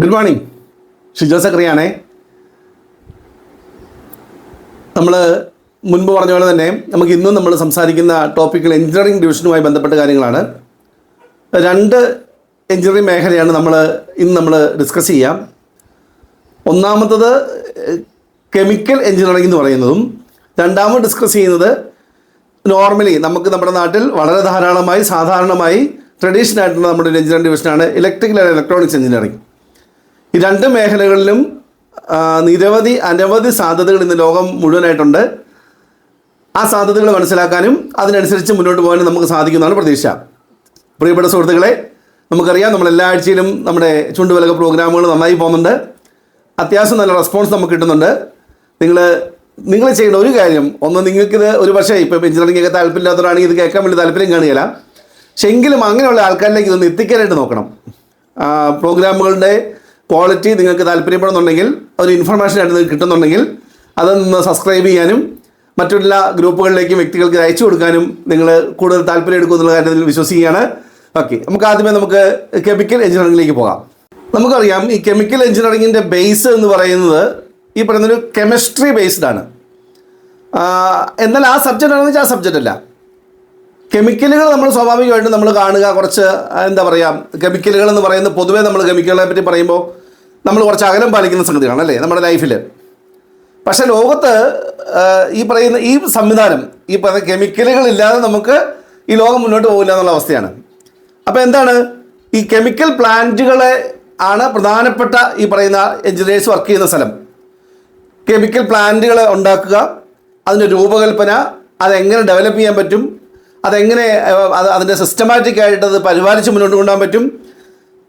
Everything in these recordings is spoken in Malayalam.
Good morning Shijo സക്രിയാണേ. നമ്മൾ മുൻപ് പറഞ്ഞ പോലെ തന്നെ നമുക്ക് ഇന്നും നമ്മൾ സംസാരിക്കുന്ന ടോപ്പിക്കുകൾ എഞ്ചിനീയറിംഗ് ഡിവിഷനുമായി ബന്ധപ്പെട്ട കാര്യങ്ങളാണ്. രണ്ട് എഞ്ചിനീയറിംഗ് മേഖലയാണ് നമ്മൾ ഇന്ന് നമ്മൾ ഡിസ്കസ് ചെയ്യാം. ഒന്നാമത്തത് കെമിക്കൽ എഞ്ചിനീയറിംഗ് എന്ന് പറയുന്നതും രണ്ടാമത് ഡിസ്കസ് ചെയ്യുന്നത് നോർമലി നമുക്ക് നമ്മുടെ നാട്ടിൽ വളരെ ധാരാളമായി സാധാരണമായി ട്രഡീഷണൽ ആയിട്ടുള്ള നമ്മുടെ ഒരു എഞ്ചിനീയറിംഗ് ഡിവിഷനാണ് ഇലക്ട്രിക്കൽ ആൻഡ് ഇലക്ട്രോണിക്സ് എഞ്ചിനീയറിംഗ് ഈ രണ്ട് മേഖലകളിലും നിരവധി അനവധി സാധ്യതകൾ ഇന്ന് ലോകം മുഴുവനായിട്ടുണ്ട്. ആ സാധ്യതകൾ മനസ്സിലാക്കാനും അതിനനുസരിച്ച് മുന്നോട്ട് പോകാനും നമുക്ക് സാധിക്കുന്നതാണ് പ്രതീക്ഷ. പ്രിയപ്പെട്ട സുഹൃത്തുക്കളെ നമുക്കറിയാം നമ്മൾ എല്ലാ ആഴ്ചയിലും നമ്മുടെ ചുണ്ടുവിലക പ്രോഗ്രാമുകൾ നന്നായി പോകുന്നുണ്ട്. അത്യാവശ്യം നല്ല റെസ്പോൺസ് നമുക്ക് കിട്ടുന്നുണ്ട്. നിങ്ങൾ നിങ്ങൾ ചെയ്യേണ്ട ഒരു കാര്യം ഒന്ന് നിങ്ങൾക്കിത് ഒരു പക്ഷേ ഇപ്പം എഞ്ചിനീയറിംഗ് ഒക്കെ താല്പര്യമില്ലാത്തവരാണെങ്കിൽ ഇത് കേൾക്കാൻ വേണ്ടി താല്പര്യം കാണുകയില്ല പക്ഷെ എങ്കിലും അങ്ങനെയുള്ള ആൾക്കാരിലേക്ക് ഇതൊന്ന് എത്തിക്കാനായിട്ട് നോക്കണം. പ്രോഗ്രാമുകളുടെ ക്വാളിറ്റി നിങ്ങൾക്ക് താല്പര്യപ്പെടുന്നുണ്ടെങ്കിൽ ഒരു ഇൻഫർമേഷൻ ആയിട്ട് നിങ്ങൾക്ക് കിട്ടുന്നുണ്ടെങ്കിൽ അതൊന്ന് സബ്സ്ക്രൈബ് ചെയ്യാനും മറ്റുള്ള ഗ്രൂപ്പുകളിലേക്കും വ്യക്തികൾക്ക് അയച്ചു കൊടുക്കാനും നിങ്ങൾ കൂടുതൽ താല്പര്യം എടുക്കുമെന്നുള്ള കാര്യത്തിൽ വിശ്വസിക്കുകയാണ്. ഓക്കെ നമുക്ക് ആദ്യമേ നമുക്ക് കെമിക്കൽ എഞ്ചിനീയറിംഗിലേക്ക് പോകാം. നമുക്കറിയാം ഈ കെമിക്കൽ എഞ്ചിനീയറിംഗിന്റെ ബേസ് എന്ന് പറയുന്നത് ഈ പറയുന്നൊരു കെമിസ്ട്രി ബേസ്ഡ് ആണ്. എന്നാൽ ആ സബ്ജക്റ്റ് ആണെന്ന് വെച്ചാൽ ആ സബ്ജക്റ്റ് അല്ല. കെമിക്കലുകൾ നമ്മൾ സ്വാഭാവികമായിട്ടും നമ്മൾ കാണുക കുറച്ച് എന്താ പറയുക കെമിക്കലുകൾ എന്ന് പറയുന്നത് പൊതുവേ നമ്മൾ കെമിക്കലുകളെ പറ്റി പറയുമ്പോൾ നമ്മൾ കുറച്ച് അകലം പാലിക്കുന്ന സംഗതിയാണ് അല്ലേ? നമ്മുടെ ലൈഫിൽ പക്ഷേ ലോകത്ത് ഈ പറയുന്ന ഈ സംവിധാനം ഈ പറയുന്ന കെമിക്കലുകൾ ഇല്ലാതെ നമുക്ക് ഈ ലോകം മുന്നോട്ട് പോകില്ല എന്നുള്ള അവസ്ഥയാണ്. അപ്പോൾ എന്താണ്? ഈ കെമിക്കൽ പ്ലാന്റുകളെ ആണ് പ്രധാനപ്പെട്ട ഈ പറയുന്ന എഞ്ചിനീയേഴ്സ് വർക്ക് ചെയ്യുന്ന സ്ഥലം. കെമിക്കൽ പ്ലാന്റുകൾ ഉണ്ടാക്കുക അതിന്റെ രൂപകൽപ്പന അതെങ്ങനെ ഡെവലപ്പ് ചെയ്യാൻ പറ്റും അതെങ്ങനെ അത് അതിന്റെ സിസ്റ്റമാറ്റിക് ആയിട്ട് അത് പരിപാലിച്ച് മുന്നോട്ട് കൊണ്ടുപോകാൻ പറ്റും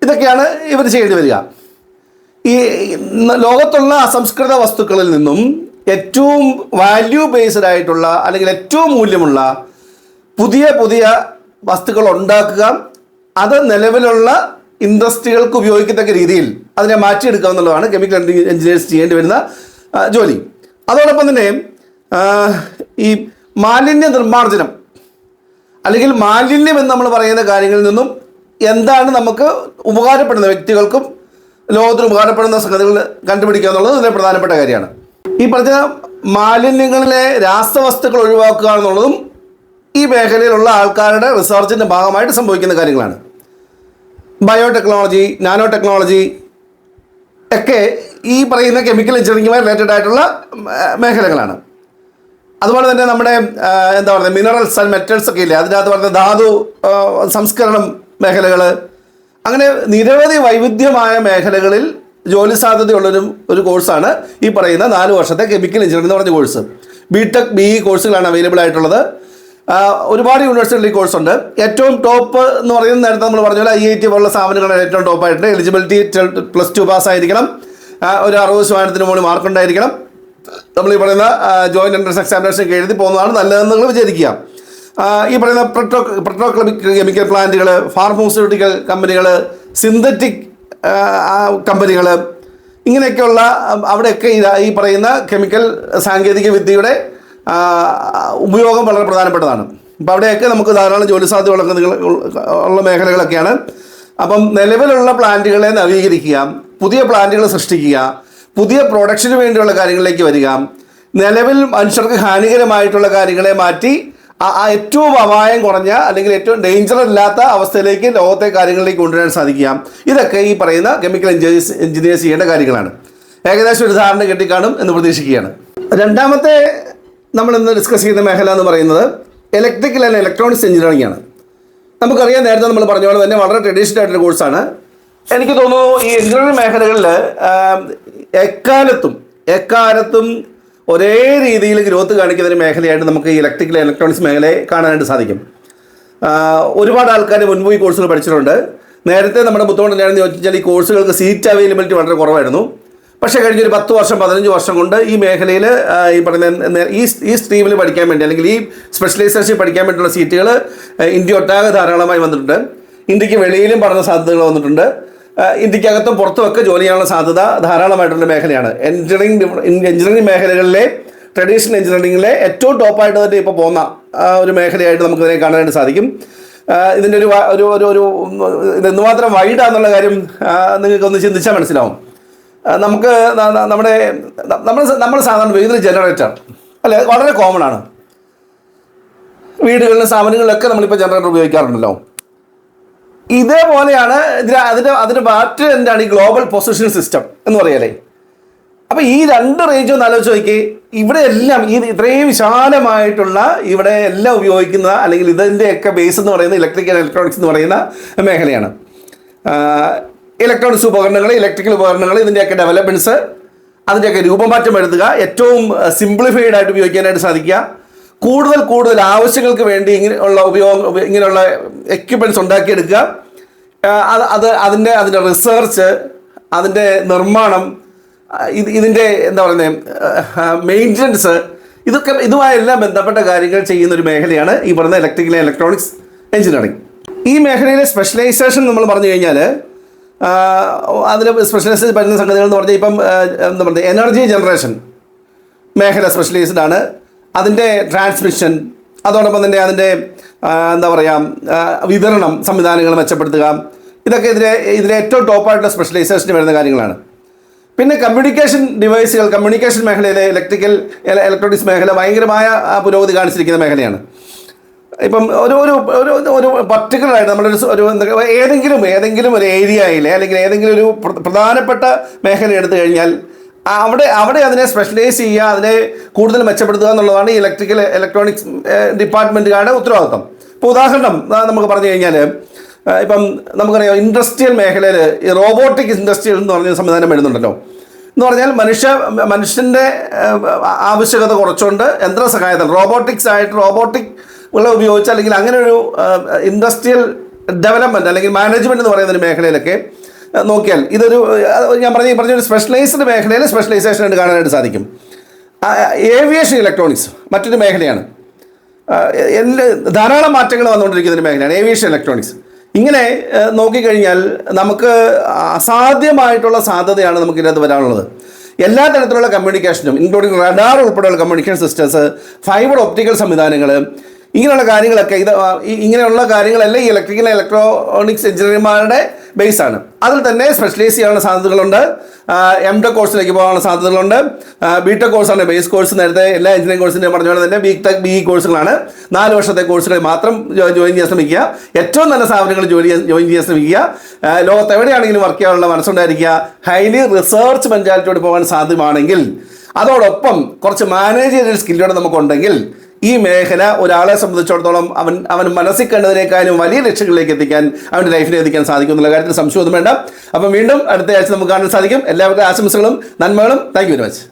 ഇതൊക്കെയാണ് ഇവർ ചെയ്യേണ്ടി വരിക. ഈ ലോകത്തുള്ള അസംസ്കൃത വസ്തുക്കളിൽ നിന്നും ഏറ്റവും വാല്യൂ ബേസ്ഡ് ആയിട്ടുള്ള അല്ലെങ്കിൽ ഏറ്റവും മൂല്യമുള്ള പുതിയ പുതിയ വസ്തുക്കൾ ഉണ്ടാക്കുക അത് നിലവിലുള്ള ഇൻഡസ്ട്രികൾക്ക് ഉപയോഗിക്കത്തക്ക രീതിയിൽ അതിനെ മാറ്റിയെടുക്കുക എന്നുള്ളതാണ് കെമിക്കൽ എഞ്ചിനീയേഴ്സ് ചെയ്യേണ്ടി വരുന്ന ജോലി. അതോടൊപ്പം തന്നെ ഈ മാലിന്യ നിർമ്മാർജനം അല്ലെങ്കിൽ മാലിന്യം എന്ന് നമ്മൾ പറയുന്ന കാര്യങ്ങളിൽ നിന്നും എന്താണ് നമുക്ക് ഉപകാരപ്പെടുന്ന വ്യക്തികൾക്കും ലോകത്തിന് ഉപകാരപ്പെടുന്ന സംഗതികൾ കണ്ടുപിടിക്കുക എന്നുള്ളത് ഇതിലെ പ്രധാനപ്പെട്ട കാര്യമാണ്. ഈ പറഞ്ഞ മാലിന്യങ്ങളിലെ രാസവസ്തുക്കൾ ഒഴിവാക്കുക എന്നുള്ളതും ഈ മേഖലയിലുള്ള ആൾക്കാരുടെ റിസർച്ചിന്റെ ഭാഗമായിട്ട് സംഭവിക്കുന്ന കാര്യങ്ങളാണ്. ബയോടെക്നോളജി നാനോ ടെക്നോളജി ഒക്കെ ഈ പറയുന്ന കെമിക്കൽ എഞ്ചിനീയറിംഗുമായി റിലേറ്റഡ് ആയിട്ടുള്ള മേഖലകളാണ്. അതുപോലെ തന്നെ നമ്മുടെ എന്താ പറയുക മിനറൽസ് ആൻഡ് മെറ്റൽസ് ഒക്കെ ഇല്ലേ? അതിനകത്ത് പറഞ്ഞ ധാതു സംസ്കരണം മേഖലകൾ അങ്ങനെ നിരവധി വൈവിധ്യമായ മേഖലകളിൽ ജോലി സാധ്യതയുള്ളൊരു ഒരു കോഴ്സാണ് ഈ പറയുന്ന നാല് വർഷത്തെ കെമിക്കൽ എഞ്ചിനീയറിംഗ് എന്ന് പറഞ്ഞ course. B tech B E കോഴ്സുകളാണ് അവൈലബിൾ ആയിട്ടുള്ളത്. ഒരുപാട് യൂണിവേഴ്സിറ്റികളിൽ ഈ കോഴ്സുണ്ട്. ഏറ്റവും ടോപ്പ് എന്ന് പറയുന്നത് നേരത്തെ നമ്മൾ പറഞ്ഞ പോലെ ഐ ഐ ടി പോലുള്ള സ്ഥാപനങ്ങളാണ് ഏറ്റവും ടോപ്പായിട്ടുണ്ട് എലിജിബിലിറ്റി പ്ലസ് ടു പാസ് ആയിരിക്കണം. ഒരു അറുപത് ശതമാനത്തിന് മുകളിൽ മാർക്ക് ഉണ്ടായിരിക്കണം. നമ്മൾ ഈ പറയുന്ന ജോയിന്റ് എൻട്രൻസ് എക്സാമിനേഷൻ എഴുതി പോകുന്നതാണ് നല്ലതെന്ന് നിങ്ങൾ വിചാരിക്കുക. ഈ പറയുന്ന പെട്രോ പെട്രോ കെമിക്കൽ പ്ലാന്റുകൾ ഫാർമസ്യൂട്ടിക്കൽ കമ്പനികൾ സിന്തറ്റിക് കമ്പനികൾ ഇങ്ങനെയൊക്കെയുള്ള അവിടെയൊക്കെ ഈ പറയുന്ന കെമിക്കൽ സാങ്കേതിക വിദ്യയുടെ ഉപയോഗം വളരെ പ്രധാനപ്പെട്ടതാണ്. അപ്പോൾ അവിടെയൊക്കെ നമുക്ക് ധാരാളം ജോലി സാധ്യതകളൊക്കെ നിങ്ങൾ ഉള്ള മേഖലകളൊക്കെയാണ്. അപ്പം നിലവിലുള്ള പ്ലാന്റുകളെ നവീകരിക്കുക പുതിയ പ്ലാന്റുകൾ സൃഷ്ടിക്കുക പുതിയ പ്രൊഡക്ഷന് വേണ്ടിയുള്ള കാര്യങ്ങളിലേക്ക് വരിക നിലവിൽ മനുഷ്യർക്ക് ഹാനികരമായിട്ടുള്ള കാര്യങ്ങളെ മാറ്റി ആ- ഏറ്റവും അപായം കുറഞ്ഞ അല്ലെങ്കിൽ ഏറ്റവും ഡേഞ്ചർ ഇല്ലാത്ത അവസ്ഥയിലേക്ക് ലോകത്തെ കാര്യങ്ങളിലേക്ക് കൊണ്ടുവരാൻ സാധിക്കുക. ഇതൊക്കെ ഈ പറയുന്ന കെമിക്കൽ എഞ്ചിനീയേഴ്സ് എഞ്ചിനീയേഴ്സ് ചെയ്യേണ്ട കാര്യങ്ങളാണ്. ഏകദേശം ഒരു ധാരണ കെട്ടിക്കാണും എന്ന് പ്രതീക്ഷിക്കുകയാണ്. രണ്ടാമത്തെ നമ്മൾ ഇന്ന് ഡിസ്കസ് ചെയ്യുന്ന മേഖല എന്ന് പറയുന്നത് ഇലക്ട്രിക്കൽ ആൻഡ് ഇലക്ട്രോണിക്സ് എഞ്ചിനീയറിംഗ് ആണ്. നമുക്കറിയാം നേരത്തെ നമ്മൾ പറഞ്ഞ പോലെ തന്നെ വളരെ ട്രഡീഷണൽ ആയിട്ടൊരു കോഴ്സാണ് എനിക്ക് തോന്നുന്നു ഈ എഞ്ചിനീയറിംഗ് മേഖലകളിൽ എക്കാലത്തും എക്കാലത്തും ഒരേ രീതിയിൽ ഗ്രോത്ത് കാണിക്കുന്ന ഒരു മേഖലയായിട്ട് നമുക്ക് ഇലക്ട്രിക്കൽ ഇലക്ട്രോണിക്സ് മേഖലയെ കാണാനായിട്ട് സാധിക്കും. ഒരുപാട് ആൾക്കാർ മുൻപ് ഈ കോഴ്സുകൾ പഠിച്ചിട്ടുണ്ട്. നേരത്തെ നമ്മുടെ ബുദ്ധിമുട്ട് എന്താണെന്ന് ചോദിച്ചാൽ ഈ കോഴ്സുകൾക്ക് സീറ്റ് അവൈലബിലിറ്റി വളരെ കുറവായിരുന്നു. പക്ഷേ കഴിഞ്ഞൊരു പത്ത് വർഷം പതിനഞ്ച് വർഷം കൊണ്ട് ഈ മേഖലയിൽ ഈ പറയുന്ന ഈ ഈ സ്ട്രീമിൽ പഠിക്കാൻ വേണ്ടി അല്ലെങ്കിൽ ഈ സ്പെഷ്യലൈസേഷൻ പഠിക്കാൻ വേണ്ടിയുള്ള സീറ്റുകൾ ഇന്ത്യ ഒട്ടാകെ ധാരാളമായി വന്നിട്ടുണ്ട്. ഇന്ത്യയ്ക്ക് വെളിയിലും പഠന സാധ്യതകൾ വന്നിട്ടുണ്ട്. ഇന്ത്യക്കകത്തും പുറത്തുമൊക്കെ ജോലി ചെയ്യാനുള്ള സാധ്യത ധാരാളമായിട്ടുള്ള മേഖലയാണ്. എഞ്ചിനീയറിംഗ് എഞ്ചിനീയറിംഗ് മേഖലകളിലെ ട്രഡീഷണൽ എഞ്ചിനീയറിംഗിലെ ഏറ്റവും ടോപ്പായിട്ട് തന്നെ ഇപ്പോൾ പോകുന്ന ഒരു മേഖലയായിട്ട് നമുക്കിതിനെ കാണാനായിട്ട് സാധിക്കും. ഇതിന്റെ ഒരു ഒരു ഒരു ഒരു എന്തുമാത്രം വൈഡാന്നുള്ള കാര്യം നിങ്ങൾക്കൊന്ന് ചിന്തിച്ചാൽ മനസ്സിലാവും. നമുക്ക് നമ്മുടെ നമ്മൾ നമ്മൾ സാധാരണ വൈദ്യുതി ജനറേറ്റർ അല്ലെ വളരെ കോമൺ ആണ്. വീടുകളിലും സ്ഥാപനങ്ങളിലൊക്കെ നമ്മളിപ്പോൾ ജനറേറ്റർ ഉപയോഗിക്കാറുണ്ടല്ലോ. ഇതേപോലെയാണ് അതിന്റെ അതിന്റെ ബാറ്റ് എന്താണ് ഈ ഗ്ലോബൽ പൊസിഷൻ സിസ്റ്റം എന്ന് പറയലേ? അപ്പം ഈ രണ്ട് റേഞ്ച് ഒന്ന് ആലോചിച്ച് നോക്കി ഇവിടെ എല്ലാം ഈ ഇത്രയും വിശാലമായിട്ടുള്ള ഇവിടെ എല്ലാം ഉപയോഗിക്കുന്ന അല്ലെങ്കിൽ ഇതിന്റെയൊക്കെ ബേസ് എന്ന് പറയുന്ന ഇലക്ട്രിക്കൽ ഇലക്ട്രോണിക്സ് എന്ന് പറയുന്ന മേഖലയാണ്. ഇലക്ട്രോണിക്സ് ഉപകരണങ്ങൾ ഇലക്ട്രിക്കൽ ഉപകരണങ്ങൾ ഇതിന്റെയൊക്കെ ഡെവലപ്മെന്റ്സ് അതിന്റെയൊക്കെ രൂപമാറ്റം വരുത്തുക ഏറ്റവും സിംപ്ലിഫൈഡ് ആയിട്ട് ഉപയോഗിക്കാനായിട്ട് സാധിക്കുക. കൂടുതൽ കൂടുതൽ ആവശ്യങ്ങൾക്ക് വേണ്ടി ഇങ്ങനെയുള്ള ഉപയോഗം ഇങ്ങനെയുള്ള എക്യുപ്മെന്റ്സ് ഉണ്ടാക്കിയെടുക്കുക. അത് അത് അതിന്റെ അതിന്റെ റിസർച്ച് അതിന്റെ നിർമ്മാണം ഇത് ഇതിന്റെ എന്താ പറയുന്നത് മെയിന്റനൻസ് ഇതൊക്കെ ഇതുമായെല്ലാം ബന്ധപ്പെട്ട കാര്യങ്ങൾ ചെയ്യുന്ന ഒരു മേഖലയാണ് ഈ പറയുന്ന ഇലക്ട്രിക്കൽ ഇലക്ട്രോണിക്സ് എഞ്ചിനീയറിംഗ് ഈ മേഖലയിലെ സ്പെഷ്യലൈസേഷൻ നമ്മൾ പറഞ്ഞു കഴിഞ്ഞാൽ അതിൽ സ്പെഷ്യലൈസേഷൻ പറ്റുന്ന സംഗതികൾ എന്ന് പറഞ്ഞാൽ ഇപ്പം എന്താ പറയുക എനർജി ജനറേഷൻ മേഖല സ്പെഷ്യലൈസ്ഡ് ആണ്. അതിന്റെ ട്രാൻസ്മിഷൻ അതോടൊപ്പം തന്നെ അതിന്റെ എന്താ പറയുക വിതരണം സംവിധാനങ്ങൾ മെച്ചപ്പെടുത്തുക. ഇതൊക്കെ ഇതിലെ ഇതിലെ ഏറ്റവും ടോപ്പായിട്ടുള്ള സ്പെഷ്യലൈസേഷന് വരുന്ന കാര്യങ്ങളാണ്. പിന്നെ കമ്മ്യൂണിക്കേഷൻ ഡിവൈസുകൾ കമ്മ്യൂണിക്കേഷൻ മേഖലയിലെ ഇലക്ട്രിക്കൽ ഇലക്ട്രോണിക്സ് മേഖല ഭയങ്കരമായ പുരോഗതി കാണിച്ചിരിക്കുന്ന മേഖലയാണ്. ഇപ്പം ഒരു ഒരു ഒരു ഒരു പർട്ടിക്കുലറായിട്ട് നമ്മളൊരു ഒരു ഏതെങ്കിലും ഏതെങ്കിലും ഒരു ഏരിയയിലെ അല്ലെങ്കിൽ ഏതെങ്കിലും ഒരു പ്രധാനപ്പെട്ട മേഖല എടുത്തു കഴിഞ്ഞാൽ അവിടെ അവിടെ അതിനെ സ്പെഷ്യലൈസ് ചെയ്യുക അതിനെ കൂടുതൽ മെച്ചപ്പെടുത്തുക എന്നുള്ളതാണ് ഈ ഇലക്ട്രിക്കൽ ഇലക്ട്രോണിക്സ് ഡിപ്പാർട്ട്മെന്റുകാരുടെ ഉത്തരവാദിത്വം. ഇപ്പോൾ ഉദാഹരണം നമുക്ക് പറഞ്ഞു കഴിഞ്ഞാൽ ഇപ്പം നമുക്കറിയാം ഇൻഡസ്ട്രിയൽ മേഖലയിൽ ഈ റോബോട്ടിക് ഇൻഡസ്ട്രിയൽ എന്ന് പറഞ്ഞ സംവിധാനം വരുന്നുണ്ടല്ലോ. എന്ന് പറഞ്ഞാൽ മനുഷ്യ മനുഷ്യന്റെ ആവശ്യകത കുറച്ചുകൊണ്ട് യന്ത്ര സഹായത്തിൽ റോബോട്ടിക്സ് ആയിട്ട് റോബോട്ടിക് ഉപയോഗിച്ച് അല്ലെങ്കിൽ അങ്ങനെ ഒരു ഇൻഡസ്ട്രിയൽ ഡെവലപ്മെന്റ് അല്ലെങ്കിൽ മാനേജ്മെന്റ് എന്ന് പറയുന്ന ഒരു മേഖലയിലൊക്കെ നോക്കിയാൽ ഇതൊരു ഞാൻ പറഞ്ഞ പറഞ്ഞൊരു സ്പെഷ്യലൈസ്ഡ് മേഖലയിൽ സ്പെഷ്യലൈസേഷൻ ആയിട്ട് കാണാനായിട്ട് സാധിക്കും. ഏവിയേഷൻ ഇലക്ട്രോണിക്സ് മറ്റൊരു മേഖലയാണ്. എല്ലാ ധാരാളം മാറ്റങ്ങൾ വന്നുകൊണ്ടിരിക്കുന്ന ഒരു മേഖലയാണ് ഏവിയേഷൻ ഇലക്ട്രോണിക്സ് ഇങ്ങനെ നോക്കിക്കഴിഞ്ഞാൽ നമുക്ക് അസാധ്യമായിട്ടുള്ള സാധ്യതയാണ് നമുക്ക് ഇതിനകത്ത് വരാനുള്ളത്. എല്ലാ തരത്തിലുള്ള കമ്മ്യൂണിക്കേഷനും ഇൻക്ലൂഡിങ് റഡാർ ഉൾപ്പെടെയുള്ള കമ്മ്യൂണിക്കേഷൻ സിസ്റ്റംസ് ഫൈബർ ഒപ്റ്റിക്കൽ സംവിധാനങ്ങൾ ഇങ്ങനെയുള്ള കാര്യങ്ങളൊക്കെ ഇത് ഇങ്ങനെയുള്ള കാര്യങ്ങളെല്ലാം ഈ ഇലക്ട്രിക്കൽ ഇലക്ട്രോണിക്സ് എഞ്ചിനീയർമാരുടെ ബേസ് ആണ്. അതിൽ തന്നെ സ്പെഷ്യലൈസ് ചെയ്യാനുള്ള സാധ്യതകളുണ്ട്. എം ടെക് കോഴ്സിലേക്ക് പോകാനുള്ള സാധ്യതകളുണ്ട്. ബി ടെക് കോഴ്സാണ് ബേസ് കോഴ്സ് നേരത്തെ എല്ലാ എഞ്ചിനീയറിംഗ് കോഴ്സിന്റെയും പറഞ്ഞ പോലെ തന്നെ ബി ടെക് ബി കോഴ്സുകളാണ് നാല് വർഷത്തെ കോഴ്സുകൾ മാത്രം ജോയിൻ ചെയ്യാൻ ശ്രമിക്കുക. ഏറ്റവും നല്ല സ്ഥാപനങ്ങൾ ജോലി ജോയിൻ ചെയ്യാൻ ശ്രമിക്കുക. ലോകത്ത് എവിടെയാണെങ്കിലും വർക്ക് ചെയ്യാനുള്ള മനസ്സുണ്ടായിരിക്കുക. ഹൈലി റിസർച്ച് മെന്റാലിറ്റിയോട് പോകാൻ സാധ്യമാണെങ്കിൽ അതോടൊപ്പം കുറച്ച് മാനേജ് ചെയ്ത സ്കില്ലോടെ നമുക്കുണ്ടെങ്കിൽ ഈ മേഖല ഒരാളെ സംബന്ധിച്ചിടത്തോളം അവൻ അവൻ മനസ്സിൽ കണ്ടതിനേക്കാളും വലിയ ലക്ഷ്യങ്ങളിലേക്ക് എത്തിക്കാൻ അവന്റെ ലൈഫിനെ എത്തിക്കാൻ സാധിക്കും എന്നുള്ള കാര്യത്തിൽ സംശയമൊന്നും വേണ്ട. അപ്പം വീണ്ടും അടുത്ത ആഴ്ച നമുക്ക് കാണാൻ സാധിക്കും. എല്ലാവരുടെ ആശംസകളും നന്മകളും. Thank you very much